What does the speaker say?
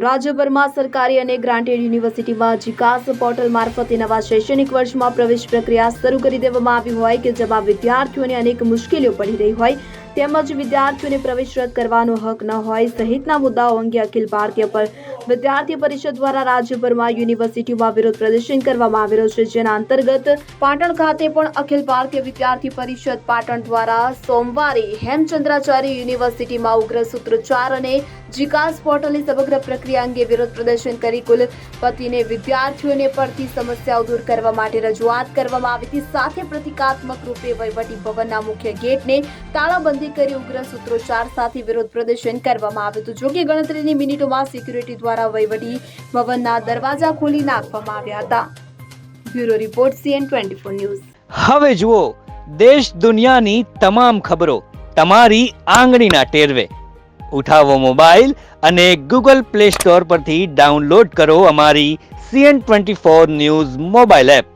રાજ્યભરમાં સરકારી અને ગ્રાન્ટેડ યુનિવર્સિટીમાં જીકાસ પોર્ટલ મારફતે નવા શૈક્ષણિક વર્ષમાં પ્રવેશ પ્રક્રિયા શરૂ કરી દેવામાં આવી હોય કે જેમાં વિદ્યાર્થીઓને અનેક મુશ્કેલીઓ પડી રહી હોય તેમજ વિદ્યાર્થીઓને પ્રવેશ રદ કરવાનો હક ન હોય સહિતના મુદ્દાઓ અંગે અખિલ ભારતીય પર વિદ્યાર્થી પરિષદ દ્વારા રાજ્યભરમાં યુનિવર્સિટીઓમાં વિરોધ પ્રદર્શન કરવામાં આવેલો છે, જેના અંતર્ગત પાટણ ખાતે પણ અખિલ ભારતીય વિદ્યાર્થી પરિષદ પાટણ દ્વારા સોમવારે હેમચંદ્રાચાર્ય યુનિવર્સિટીમાં ઉગ્ર સૂત્રોચ્ચાર અને જીકાસ પોર્ટલની સમગ્ર પ્રક્રિયા અંગે વિરોધ પ્રદર્શન કરી કુલપતિને વિદ્યાર્થીઓને પડતી સમસ્યાઓ દૂર કરવા માટે રજૂઆત કરવામાં આવી હતી. સાથે પ્રતિકાત્મક રૂપે વહીવટી ભવનના મુખ્ય ગેટને તાળાબંધી કરી ઉગ્ર સૂત્રોચ્ચાર સાથે વિરોધ પ્રદર્શન કરવામાં આવ્યું હતું. જોકે ગણતરીની મિનિટોમાં સિક્યુરિટી દ્વારા વહીવટી ભવનના દરવાજા ખોલી નાખવામાં આવ્યા હતા. Bureau report CN twenty four news. હવે જુઓ, દેશ દુનિયાની તમામ ખબરો તમારી આંગળીના ટેરવે. ઉઠાવો મોબાઈલ અને ગૂગલ પ્લે સ્ટોર પરથી ડાઉનલોડ કરો અમારી CN twenty four news mobile app.